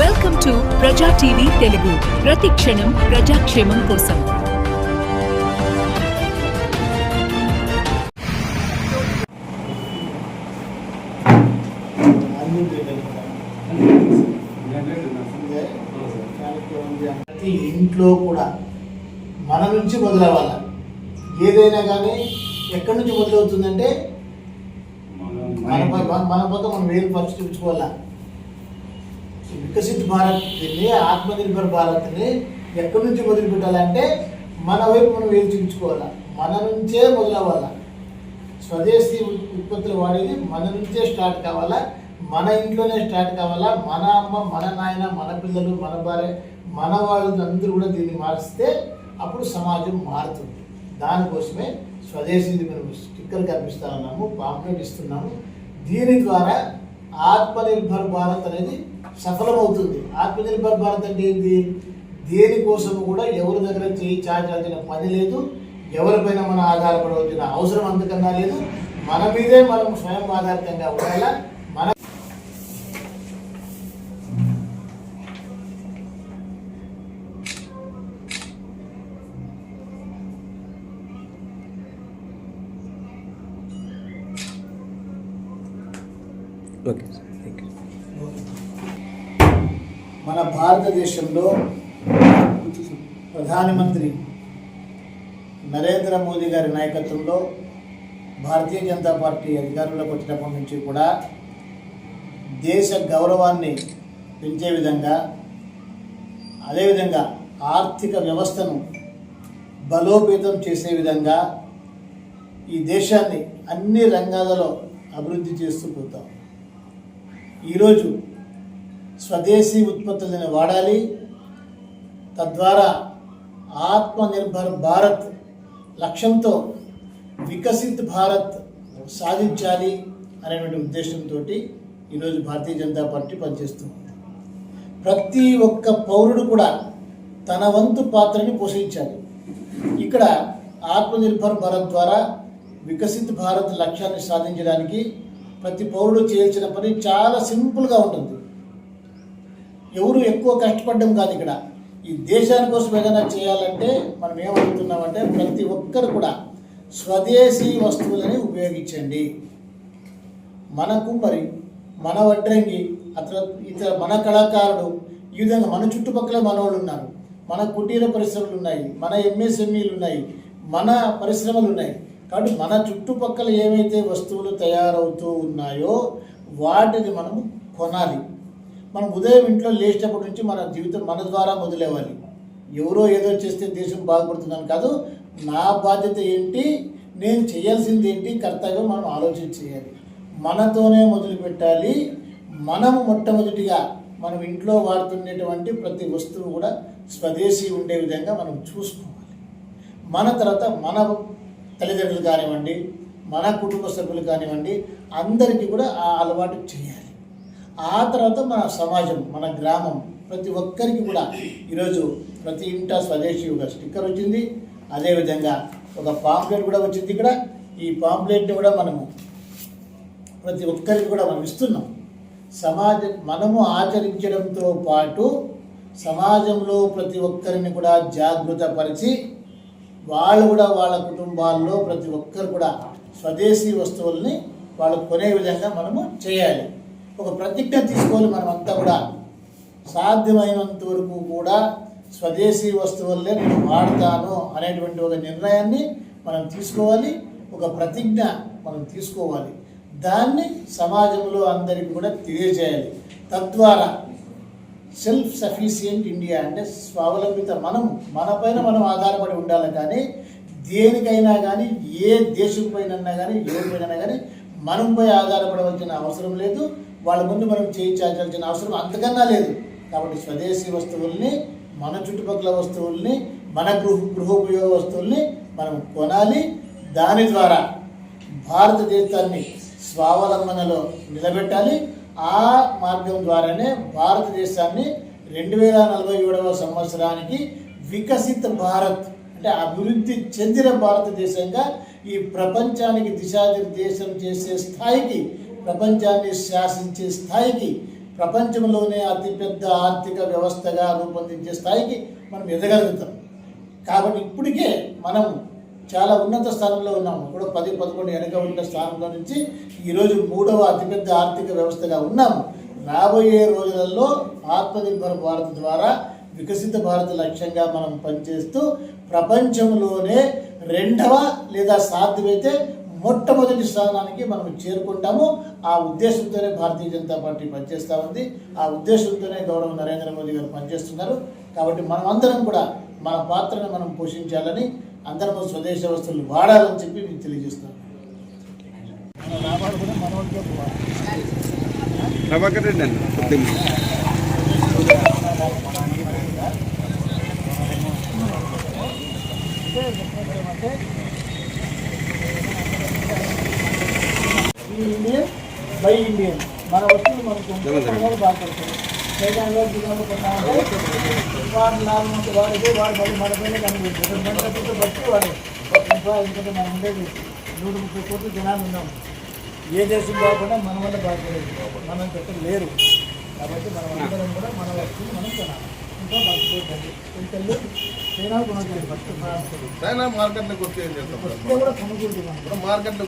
Welcome to Praja TV Telugu ప్రతి క్షణం ప్రజాక్షేమం కోసం. ప్రతి ఇంట్లో కూడా మన నుంచి మొదలవ్వాలి. ఏదైనా కానీ ఎక్కడి నుంచి మొదలవుతుందంటే మన మన పక్క మనం వేలు ఫస్ట్ చూపించుకోవాలా వికసిత్ భారత్ దీన్ని ఆత్మనిర్భర్ భారత్ని ఎక్కడి నుంచి మొదలు పెట్టాలంటే మన వైపు మనం వేలు చూపించుకోవాలా మన నుంచే మొదలవ్వాలా. స్వదేశీ ఉత్పత్తులు వాడేది మన నుంచే స్టార్ట్ కావాలా. మన ఇంట్లోనే స్టార్ట్ కావాలా. మన అమ్మ మన నాయన మన పిల్లలు మన భార్య మన వాళ్ళు అందరూ కూడా దీన్ని మారిస్తే అప్పుడు సమాజం మారుతుంది. దానికోసమే స్వదేశీది మేము స్టిక్కర్ కనిపిస్తా ఉన్నాము పాంప్లెట్ ఇస్తున్నాము. దీని ద్వారా ఆత్మనిర్భర్ భారత్ అనేది సఫలమవుతుంది. ఆత్మనిర్భర్ భారత్ అంటే ఏంటి దేనికోసం కూడా ఎవరి దగ్గర చేయి చాచాల్సిన పని లేదు. ఎవరిపైన మనం ఆధారపడవలసిన అవసరం అంతకన్నా లేదు. మన మీదే మనం స్వయం ఆధారితంగా ఉండేలా? మన ఓకే మన భారతదేశంలో ప్రధానమంత్రి నరేంద్ర మోదీ గారి నాయకత్వంలో భారతీయ జనతా పార్టీ అధికారంలోకి వచ్చినప్పటి నుంచి కూడా దేశ గౌరవాన్ని పెంచే విధంగా అదేవిధంగా ఆర్థిక వ్యవస్థను బలోపేతం చేసే విధంగా ఈ దేశాన్ని అన్ని రంగాలలో అభివృద్ధి చేస్తూ పోతాం. ఈరోజు స్వదేశీ ఉత్పత్తులను వాడాలి. తద్వారా ఆత్మనిర్భర్ భారత్ లక్ష్యంతో వికసిత్ భారత్ సాధించాలి అనేటువంటి ఉద్దేశంతో ఈరోజు భారతీయ జనతా పార్టీ పనిచేస్తుంది. ప్రతి ఒక్క పౌరుడు కూడా తన వంతు పాత్రని పోషించాలి. ఇక్కడ ఆత్మనిర్భర్ భారత్ ద్వారా వికసిత్ భారత్ లక్ష్యాన్ని సాధించడానికి ప్రతి పౌరుడు చేయాల్సిన పని చాలా సింపుల్గా ఉంటుంది. ఎవరు ఎక్కువ కష్టపడడం కాదు ఇక్కడ. ఈ దేశాని కోసం ఏదైనా చేయాలంటే మనం ఏమడుగుతున్నామంటే ప్రతి ఒక్కరు కూడా స్వదేశీ వస్తువులని ఉపయోగించండి. మనకు మరి మన వడ్రంగి అతను ఇతర మన కళాకారుడు ఈ విధంగా మన చుట్టుపక్కల మనవాళ్ళు ఉన్నారు. మన కుటీర పరిశ్రమలు ఉన్నాయి మన ఎంఎస్ఎంఈలు ఉన్నాయి మన పరిశ్రమలు ఉన్నాయి. కాబట్టి మన చుట్టుపక్కల ఏవైతే వస్తువులు తయారవుతూ ఉన్నాయో వాటిని మనము కొనాలి. మనం ఉదయం ఇంట్లో లేచినప్పటి నుంచి మన జీవితం మన ద్వారా మొదలవ్వాలి. ఎవరో ఏదో చేస్తే దేశం బాగుపడుతుందని కాదు నా బాధ్యత ఏంటి నేను చేయాల్సింది ఏంటి కర్తవ్యం మనం ఆలోచన చేయాలి. మనతోనే మొదలు పెట్టాలి మనము మొట్టమొదటిగా మనం ఇంట్లో వాడుతుండేటువంటి ప్రతి వస్తువు కూడా స్వదేశీ ఉండే విధంగా మనం చూసుకోవాలి. మన తర్వాత మన తల్లిదండ్రులు కానివ్వండి మన కుటుంబ సభ్యులు కానివ్వండి అందరికీ కూడా ఆ అలవాటు చేయాలి. ఆ తర్వాత మన సమాజం మన గ్రామం ప్రతి ఒక్కరికి కూడా ఈరోజు ప్రతి ఇంట స్వదేశీ ఒక స్టిక్కర్ వచ్చింది. అదేవిధంగా ఒక పాంప్లెట్ కూడా వచ్చింది ఇక్కడ. ఈ పాంప్లెట్ని కూడా మనము ప్రతి ఒక్కరికి కూడా మనం ఇస్తున్నాం. సమాజ మనము ఆచరించడంతో పాటు సమాజంలో ప్రతి ఒక్కరిని కూడా జాగృతపరిచి వాళ్ళు కూడా వాళ్ళ కుటుంబాల్లో ప్రతి ఒక్కరు కూడా స్వదేశీ వస్తువుల్ని వాళ్ళు కొనే విధంగా మనము చేయాలి. ఒక ప్రతిజ్ఞ తీసుకోవాలి మనం అంతా కూడా సాధ్యమైనంత వరకు కూడా స్వదేశీ వస్తువులనే నేను వాడతాను అనేటువంటి ఒక నిర్ణయాన్ని మనం తీసుకోవాలి ఒక ప్రతిజ్ఞ మనం తీసుకోవాలి. దాన్ని సమాజంలో అందరికీ కూడా తెలియజేయాలి. తద్వారా సెల్ఫ్ సఫిషియంట్ ఇండియా అంటే స్వావలంబిత మనం మనపైన మనం ఆధారపడి ఉండాలి కానీ దేనికైనా కానీ ఏ దేశం పైన కానీ ఎవరిపైన కానీ మనంపై ఆధారపడవలసిన అవసరం లేదు. వాళ్ళ ముందు మనం చేయించాల్సిన అవసరం అంతకన్నా లేదు. కాబట్టి స్వదేశీ వస్తువుల్ని మన చుట్టుపక్కల వస్తువుల్ని మన గృహ గృహోపయోగ వస్తువుల్ని మనం కొనాలి. దాని ద్వారా భారతదేశాన్ని స్వావలంబనలో నిలబెట్టాలి. ఆ మార్గం ద్వారానే భారతదేశాన్ని రెండు వేల నలభై ఏడవ సంవత్సరానికి వికసిత భారత్ అంటే అభివృద్ధి చెందిన భారతదేశంగా ఈ ప్రపంచానికి దిశానిర్దేశం చేసే స్థాయికి ప్రపంచాన్ని శాసించే స్థాయికి ప్రపంచంలోనే అతిపెద్ద ఆర్థిక వ్యవస్థగా రూపొందించే స్థాయికి మనం ఎదగలుగుతాం. కాబట్టి ఇప్పటికే మనం చాలా ఉన్నత స్థానంలో ఉన్నాము. ఇప్పుడు పది పదకొండు వెనక ఉన్న స్థానంలో నుంచి ఈరోజు మూడవ అతిపెద్ద ఆర్థిక వ్యవస్థగా ఉన్నాము. రాబోయే రోజులలో ఆత్మనిర్భర్ భారత్ ద్వారా వికసిత భారత లక్ష్యంగా మనం పనిచేస్తూ ప్రపంచంలోనే రెండవ లేదా సాధ్యమైతే మొట్టమొదటి స్థానానికి మనం చేరుకుంటాము. ఆ ఉద్దేశంతోనే భారతీయ జనతా పార్టీ పనిచేస్తూ ఉంది. ఆ ఉద్దేశంతోనే గౌరవ నరేంద్ర మోదీ గారు పనిచేస్తున్నారు. కాబట్టి మనం అందరం కూడా మన పాత్రను మనం పోషించాలని అందరం స్వదేశ వస్తువులు వాడాలని చెప్పి నేను వాళ్ళకే పోవాలి. ప్రభాకర్ రెడ్డి కొద్దిగా అంటే ఈ ఇండియన్ బై ఇండియన్. మన వస్తువులు మనకు. బాగుపడుతుంది చైనాలో వాడు వాడితే వాడు మళ్ళీ మన పైన కనిపిస్తుంది. బట్టి వాడు. ఎందుకంటే మనం ఉండేది. నూట ముప్పై కోట్ల జనాలు ఉన్నాము ఏ దేశం కాకుండా మన వల్ల బాగుపడేది మనం పెట్ట లేరు. కాబట్టి మనం అందరం కూడా మన వస్తువులు మనం కొనాలి. ఇంకా ఇంకెళ్ళి చైనా కొనగలి ఫస్ట్ చైనా మార్కెట్లోకి కూడా కొనుగోలు మార్కెట్లో